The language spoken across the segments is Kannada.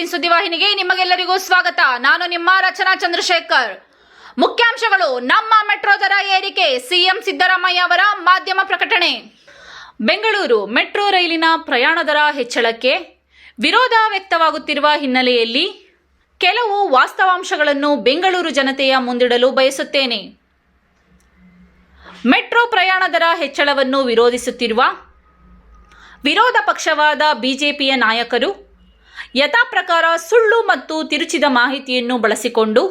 ಏಟೀನ್ ಸುದ್ದಿವಾಹಿನಿಗೆ ನಿಮಗೆಲ್ಲರಿಗೂ ಸ್ವಾಗತ. ನಾನು ನಿಮ್ಮ ರಚನಾ ಚಂದ್ರಶೇಖರ್. ಮುಖ್ಯಾಂಶಗಳು, ನಮ್ಮ ಮೆಟ್ರೋ ದರ ಏರಿಕೆ, ಸಿಎಂ ಸಿದ್ದರಾಮಯ್ಯ ಅವರ ಮಾಧ್ಯಮ ಪ್ರಕಟಣೆ. ಬೆಂಗಳೂರು ಮೆಟ್ರೋ ರೈಲಿನ ಪ್ರಯಾಣ ದರ ಹೆಚ್ಚಳಕ್ಕೆ ವಿರೋಧ ವ್ಯಕ್ತವಾಗುತ್ತಿರುವ ಹಿನ್ನೆಲೆಯಲ್ಲಿ ಕೆಲವು ವಾಸ್ತವಾಂಶಗಳನ್ನು ಬೆಂಗಳೂರು ಜನತೆಯ ಮುಂದಿಡಲು ಬಯಸುತ್ತೇನೆ. ಮೆಟ್ರೋ ಪ್ರಯಾಣ ದರ ಹೆಚ್ಚಳವನ್ನು ವಿರೋಧಿಸುತ್ತಿರುವ ವಿರೋಧ ಪಕ್ಷವಾದ ಬಿಜೆಪಿಯ ನಾಯಕರು ಯಥಾಪ್ರಕಾರ ಸುಳ್ಳು ಮತ್ತು ತಿರುಚಿದ ಮಾಹಿತಿಯನ್ನು ಬಳಸಿಕೊಂಡು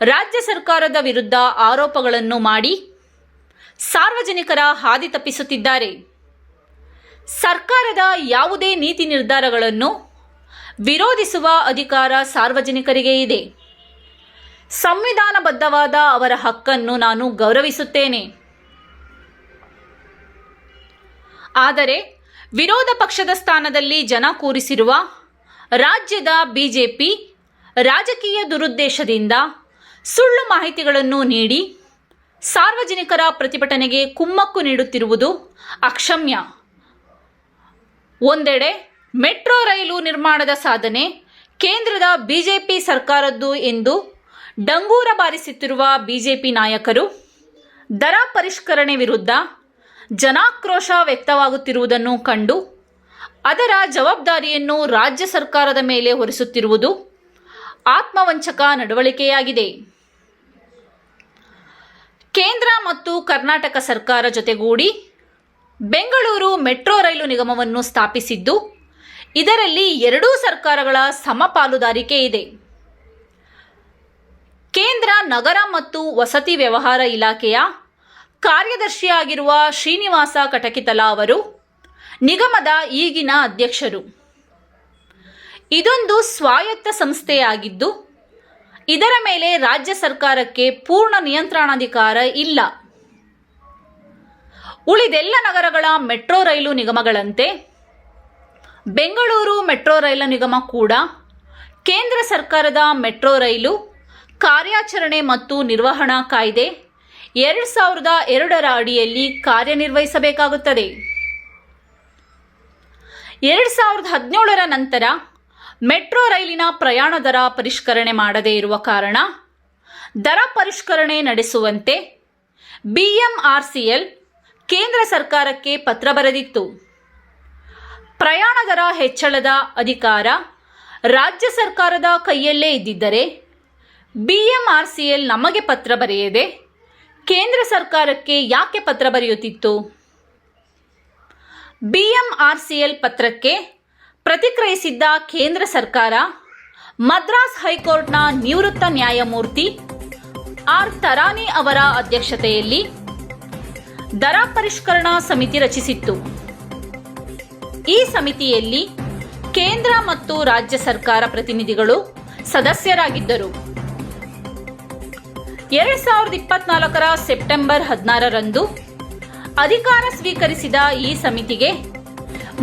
ರಾಜ್ಯ ಸರ್ಕಾರದ ವಿರುದ್ಧ ಆರೋಪಗಳನ್ನು ಮಾಡಿ ಸಾರ್ವಜನಿಕರ ಹಾದಿ ತಪ್ಪಿಸುತ್ತಿದ್ದಾರೆ. ಸರ್ಕಾರದ ಯಾವುದೇ ನೀತಿ ನಿರ್ಧಾರಗಳನ್ನು ವಿರೋಧಿಸುವ ಅಧಿಕಾರ ಸಾರ್ವಜನಿಕರಿಗೆ ಇದೆ. ಸಂವಿಧಾನಬದ್ಧವಾದ ಅವರ ಹಕ್ಕನ್ನು ನಾನು ಗೌರವಿಸುತ್ತೇನೆ. ಆದರೆ ವಿರೋಧ ಪಕ್ಷದ ಸ್ಥಾನದಲ್ಲಿ ಜನ ಕೂರಿಸಿರುವ ರಾಜ್ಯದ ಬಿಜೆಪಿ ರಾಜಕೀಯ ದುರುದ್ದೇಶದಿಂದ ಸುಳ್ಳು ಮಾಹಿತಿಗಳನ್ನು ನೀಡಿ ಸಾರ್ವಜನಿಕರ ಪ್ರತಿಭಟನೆಗೆ ಕುಮ್ಮಕ್ಕು ನೀಡುತ್ತಿರುವುದು ಅಕ್ಷಮ್ಯ. ಒಂದೆಡೆ ಮೆಟ್ರೋ ರೈಲು ನಿರ್ಮಾಣದ ಸಾಧನೆ ಕೇಂದ್ರದ ಬಿಜೆಪಿ ಸರ್ಕಾರದ್ದು ಎಂದು ಡಂಗೂರ ಬಾರಿಸುತ್ತಿರುವ ಬಿಜೆಪಿ ನಾಯಕರು ದರ ಪರಿಷ್ಕರಣೆ ವಿರುದ್ಧ ಜನಾಕ್ರೋಶ ವ್ಯಕ್ತವಾಗುತ್ತಿರುವುದನ್ನು ಕಂಡು ಅದರ ಜವಾಬ್ದಾರಿಯನ್ನು ರಾಜ್ಯ ಸರ್ಕಾರದ ಮೇಲೆ ಹೊರಿಸುತ್ತಿರುವುದು ಆತ್ಮವಂಚಕ ನಡವಳಿಕೆಯಾಗಿದೆ. ಕೇಂದ್ರ ಮತ್ತು ಕರ್ನಾಟಕ ಸರ್ಕಾರ ಜೊತೆಗೂಡಿ ಬೆಂಗಳೂರು ಮೆಟ್ರೋ ರೈಲು ನಿಗಮವನ್ನು ಸ್ಥಾಪಿಸಿದ್ದು, ಇದರಲ್ಲಿ ಎರಡೂ ಸರ್ಕಾರಗಳ ಸಮಪಾಲುದಾರಿಕೆ ಇದೆ. ಕೇಂದ್ರ ನಗರ ಮತ್ತು ವಸತಿ ವ್ಯವಹಾರ ಇಲಾಖೆಯ ಕಾರ್ಯದರ್ಶಿಯಾಗಿರುವ ಶ್ರೀನಿವಾಸ ಕಟಕಿತಲ ಅವರು ನಿಗಮದ ಈಗಿನ ಅಧ್ಯಕ್ಷರು. ಇದೊಂದು ಸ್ವಾಯತ್ತ ಸಂಸ್ಥೆಯಾಗಿದ್ದು, ಇದರ ಮೇಲೆ ರಾಜ್ಯ ಸರ್ಕಾರಕ್ಕೆ ಪೂರ್ಣ ನಿಯಂತ್ರಣಾಧಿಕಾರ ಇಲ್ಲ. ಉಳಿದೆಲ್ಲ ನಗರಗಳ ಮೆಟ್ರೋ ರೈಲು ನಿಗಮಗಳಂತೆ, ಬೆಂಗಳೂರು ಮೆಟ್ರೋ ರೈಲು ನಿಗಮ ಕೂಡ ಕೇಂದ್ರ ಸರ್ಕಾರದ ಮೆಟ್ರೋ ರೈಲು ಕಾರ್ಯಾಚರಣೆ ಮತ್ತು ನಿರ್ವಹಣಾ ಕಾಯ್ದೆ ಎರಡು ಸಾವಿರದ ಎರಡರ ಅಡಿಯಲ್ಲಿ ಕಾರ್ಯನಿರ್ವಹಿಸಬೇಕಾಗುತ್ತದೆ. ಎರಡು ಸಾವಿರದ ಹದಿನೇಳರ ನಂತರ ಮೆಟ್ರೋ ರೈಲಿನ ಪ್ರಯಾಣ ದರ ಪರಿಷ್ಕರಣೆ ಮಾಡದೇ ಇರುವ ಕಾರಣ ದರ ಪರಿಷ್ಕರಣೆ ನಡೆಸುವಂತೆ ಬಿಎಂಆರ್ಸಿಎಲ್ ಕೇಂದ್ರ ಸರ್ಕಾರಕ್ಕೆ ಪತ್ರ ಬರೆದಿತ್ತು. ಪ್ರಯಾಣ ದರ ಹೆಚ್ಚಳದ ಅಧಿಕಾರ ರಾಜ್ಯ ಸರ್ಕಾರದ ಕೈಯಲ್ಲೇ ಇದ್ದಿದ್ದರೆ ಬಿಎಂಆರ್ಸಿಎಲ್ ನಮಗೆ ಪತ್ರ ಬರೆಯದೆ ಕೇಂದ್ರ ಸರ್ಕಾರಕ್ಕೆ ಯಾಕೆ ಪತ್ರ ಬರೆಯುತ್ತಿತ್ತು? ಬಿಎಂಆರ್ಸಿಎಲ್ ಪತ್ರಕ್ಕೆ ಪ್ರತಿಕ್ರಿಯಿಸಿದ್ದ ಕೇಂದ್ರ ಸರ್ಕಾರ, ಮದ್ರಾಸ್ ಹೈಕೋರ್ಟ್ನ ನಿವೃತ್ತ ನ್ಯಾಯಮೂರ್ತಿ ಆರ್ ತರಾನಿ ಅವರ ಅಧ್ಯಕ್ಷತೆಯಲ್ಲಿ ದರ ಪರಿಷ್ಕರಣಾ ಸಮಿತಿ ರಚಿಸಿತ್ತು. ಈ ಸಮಿತಿಯಲ್ಲಿ ಕೇಂದ್ರ ಮತ್ತು ರಾಜ್ಯ ಸರ್ಕಾರ ಪ್ರತಿನಿಧಿಗಳು ಸದಸ್ಯರಾಗಿದ್ದರು. ಎರಡ್ ಸಾವಿರದ ಇಪ್ಪತ್ನಾಲ್ಕರ ಸೆಪ್ಟೆಂಬರ್ ಹದಿನಾರರಂದು ಅಧಿಕಾರ ಸ್ವೀಕರಿಸಿದ ಈ ಸಮಿತಿಗೆ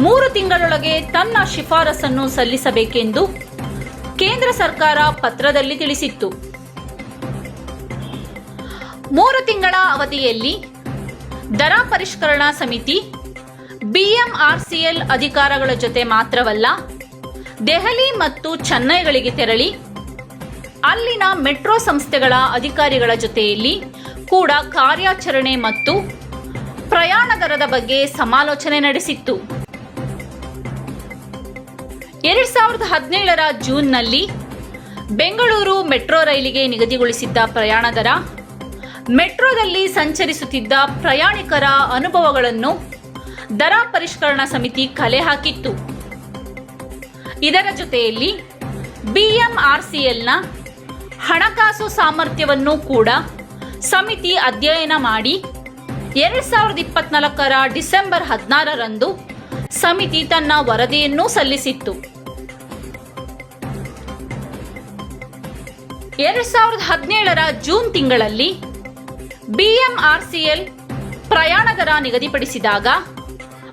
ಮೂರು ತಿಂಗಳೊಳಗೆ ತನ್ನ ಶಿಫಾರಸನ್ನು ಸಲ್ಲಿಸಬೇಕೆಂದು ಕೇಂದ್ರ ಸರ್ಕಾರ ಪತ್ರದಲ್ಲಿ ತಿಳಿಸಿತ್ತು. ಮೂರು ತಿಂಗಳ ಅವಧಿಯಲ್ಲಿ ದರ ಪರಿಷ್ಕರಣಾ ಸಮಿತಿ, ಬಿಎಂಆರ್ಸಿಎಲ್ ಅಧಿಕಾರಗಳ ಜೊತೆ ಮಾತ್ರವಲ್ಲ, ದೆಹಲಿ ಮತ್ತು ಚೆನ್ನೈಗಳಿಗೆ ತೆರಳಿ ಅಲ್ಲಿನ ಮೆಟ್ರೋ ಸಂಸ್ಥೆಗಳ ಅಧಿಕಾರಿಗಳ ಜೊತೆಯಲ್ಲಿ ಕೂಡ ಕಾರ್ಯಾಚರಣೆ ಮತ್ತು ಪ್ರಯಾಣ ದರದ ಬಗ್ಗೆ ಸಮಾಲೋಚನೆ ನಡೆಸಿತ್ತು. ಎರಡ್ ಸಾವಿರದ ಹದಿನೇಳರ ಜೂನ್ನಲ್ಲಿ ಬೆಂಗಳೂರು ಮೆಟ್ರೋ ರೈಲಿಗೆ ನಿಗದಿಗೊಳಿಸಿದ್ದ ಪ್ರಯಾಣ ದರ, ಮೆಟ್ರೋದಲ್ಲಿ ಸಂಚರಿಸುತ್ತಿದ್ದ ಪ್ರಯಾಣಿಕರ ಅನುಭವಗಳನ್ನು ದರ ಪರಿಷ್ಕರಣಾ ಸಮಿತಿ ಕಲೆ ಹಾಕಿತ್ತು. ಇದರ ಜೊತೆಯಲ್ಲಿ ಬಿಎಂಆರ್ಸಿಎಲ್ನ ಹಣಕಾಸು ಸಾಮರ್ಥ್ಯವನ್ನು ಕೂಡ ಸಮಿತಿ ಅಧ್ಯಯನ ಮಾಡಿ ಎರಡ್ ಸಾವಿರದ ಇಪ್ಪತ್ನಾಲ್ಕರ ಡಿಸೆಂಬರ್ ಹದಿನಾರರಂದು ಸಮಿತಿ ತನ್ನ ವರದಿಯನ್ನು ಸಲ್ಲಿಸಿತ್ತು. ಎರಡ್ ಸಾವಿರದ ಹದಿನೇಳರ ಜೂನ್ ತಿಂಗಳಲ್ಲಿ ಬಿಎಂಆರ್ಸಿಎಲ್ ಪ್ರಯಾಣ ದರ ನಿಗದಿಪಡಿಸಿದಾಗ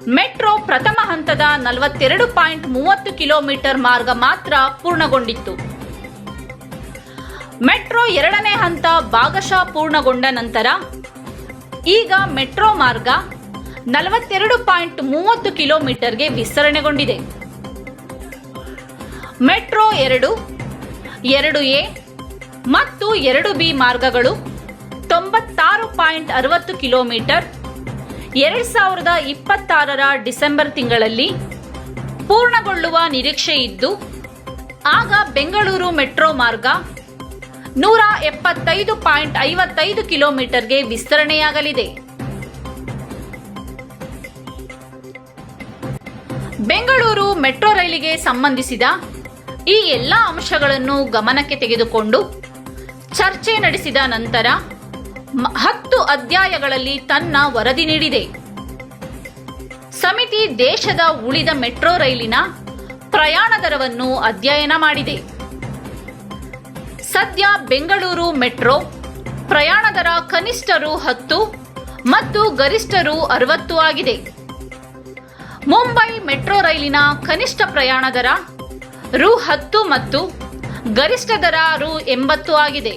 ಮೆಟ್ರೋ ಪ್ರಥಮ ಹಂತದ ನಲವತ್ತೆರಡು ಪಾಯಿಂಟ್ ಮೂವತ್ತು ಕಿಲೋಮೀಟರ್ ಮಾರ್ಗ ಮಾತ್ರ ಪೂರ್ಣಗೊಂಡಿತ್ತು. ಮೆಟ್ರೋ ಎರಡನೇ ಹಂತ ಭಾಗಶಃ ಪೂರ್ಣಗೊಂಡ ನಂತರ ಈಗ ಮೆಟ್ರೋ ಮಾರ್ಗ ನಲವತ್ತೆರಡು ಪಾಯಿಂಟ್ ಮೂವತ್ತು ಕಿಲೋಮೀಟರ್ಗೆ ವಿಸ್ತರಣೆಗೊಂಡಿದೆ. ಮೆಟ್ರೋ ಎರಡು ಎರಡು ಎ ಮತ್ತು ಎರಡು ಬಿ ಮಾರ್ಗಗಳು ತೊಂಬತ್ತಾರು ಪಾಯಿಂಟ್ ಅರವತ್ತು ಕಿಲೋಮೀಟರ್ ಎರಡು ಸಾವಿರದ ಇಪ್ಪತ್ತಾರರ ಡಿಸೆಂಬರ್ ತಿಂಗಳಲ್ಲಿ ಪೂರ್ಣಗೊಳ್ಳುವ ನಿರೀಕ್ಷೆ ಇದ್ದು ಆಗ ಬೆಂಗಳೂರು ಮೆಟ್ರೋ ಮಾರ್ಗ ನೂರ ಎಪ್ಪತ್ತೈದು ಪಾಯಿಂಟ್ ಐವತ್ತೈದು ಕಿಲೋಮೀಟರ್ಗೆ ವಿಸ್ತರಣೆಯಾಗಲಿದೆ. ಬೆಂಗಳೂರು ಮೆಟ್ರೋ ರೈಲಿಗೆ ಸಂಬಂಧಿಸಿದ ಈ ಎಲ್ಲ ಅಂಶಗಳನ್ನು ಗಮನಕ್ಕೆ ತೆಗೆದುಕೊಂಡು ಚರ್ಚೆ ನಡೆಸಿದ ನಂತರ ಹತ್ತು ಅಧ್ಯಾಯಗಳಲ್ಲಿ ತನ್ನ ವರದಿ ನೀಡಿದೆ. ಸಮಿತಿ ದೇಶದ ಉಳಿದ ಮೆಟ್ರೋ ರೈಲಿನ ಪ್ರಯಾಣ ದರವನ್ನು ಅಧ್ಯಯನ ಮಾಡಿದೆ. ಸದ್ಯ ಬೆಂಗಳೂರು ಮೆಟ್ರೋ, ಪ್ರಯಾಣ ದರ ಕನಿಷ್ಠರು ಹತ್ತು ಮತ್ತು ಗರಿಷ್ಠರು ಅರವತ್ತು ಆಗಿದೆ. ಮುಂಬೈ ಮೆಟ್ರೋ ರೈಲಿನ ಕನಿಷ್ಠ ಪ್ರಯಾಣ ದರ ರು ಹತ್ತು ಮತ್ತು ಗರಿಷ್ಠ ದರ ರು ಎಂಬತ್ತು ಆಗಿದೆ.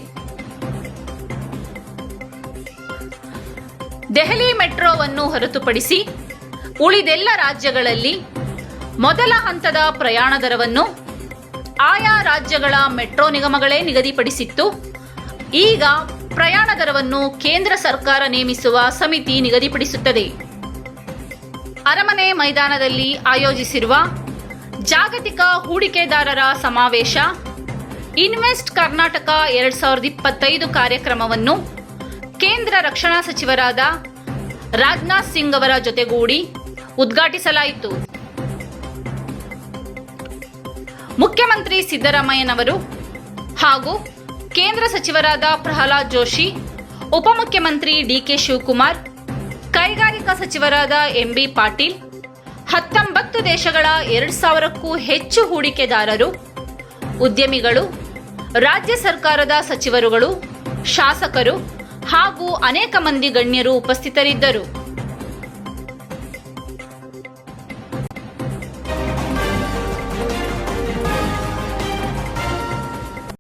ದೆಹಲಿ ಮೆಟ್ರೋವನ್ನು ಹೊರತುಪಡಿಸಿ ಉಳಿದೆಲ್ಲ ರಾಜ್ಯಗಳಲ್ಲಿ ಮೊದಲ ಹಂತದ ಪ್ರಯಾಣ ದರವನ್ನು ಆಯಾ ರಾಜ್ಯಗಳ ಮೆಟ್ರೋ ನಿಗಮಗಳೇ ನಿಗದಿಪಡಿಸಿತ್ತು. ಈಗ ಪ್ರಯಾಣ ದರವನ್ನು ಕೇಂದ್ರ ಸರ್ಕಾರ ನೇಮಿಸುವ ಸಮಿತಿ ನಿಗದಿಪಡಿಸುತ್ತದೆ. ಅರಮನೆ ಮೈದಾನದಲ್ಲಿ ಆಯೋಜಿಸಿರುವ ಜಾಗತಿಕ ಹೂಡಿಕೆದಾರರ ಸಮಾವೇಶ, ಇನ್ವೆಸ್ಟ್ ಕರ್ನಾಟಕ ಎರಡ್ ಸಾವಿರದ ಇಪ್ಪತ್ತೈದು ಕಾರ್ಯಕ್ರಮವನ್ನು ಕೇಂದ್ರ ರಕ್ಷಣಾ ಸಚಿವರಾದ ರಾಜನಾಥ್ ಸಿಂಗ್ ಅವರ ಜೊತೆಗೂಡಿ ಉದ್ಘಾಟಿಸಲಾಯಿತು. ಮುಖ್ಯಮಂತ್ರಿ ಸಿದ್ದರಾಮಯ್ಯನವರು ಹಾಗೂ ಕೇಂದ್ರ ಸಚಿವರಾದ ಪ್ರಹ್ಲಾದ್ ಜೋಶಿ, ಉಪಮುಖ್ಯಮಂತ್ರಿ ಡಿಕೆ ಶಿವಕುಮಾರ್, ಕೈಗಾರಿಕಾ ಸಚಿವರಾದ ಎಂಬಿ ಪಾಟೀಲ್, ಹತ್ತೊಂಬತ್ತು ದೇಶಗಳ ಎರಡು ಸಾವಿರಕ್ಕೂ ಹೆಚ್ಚು ಹೂಡಿಕೆದಾರರು, ಉದ್ಯಮಿಗಳು, ರಾಜ್ಯ ಸರ್ಕಾರದ ಸಚಿವರುಗಳು, ಶಾಸಕರು ಹಾಗೂ ಅನೇಕ ಮಂದಿ ಗಣ್ಯರು ಉಪಸ್ಥಿತರಿದ್ದರು.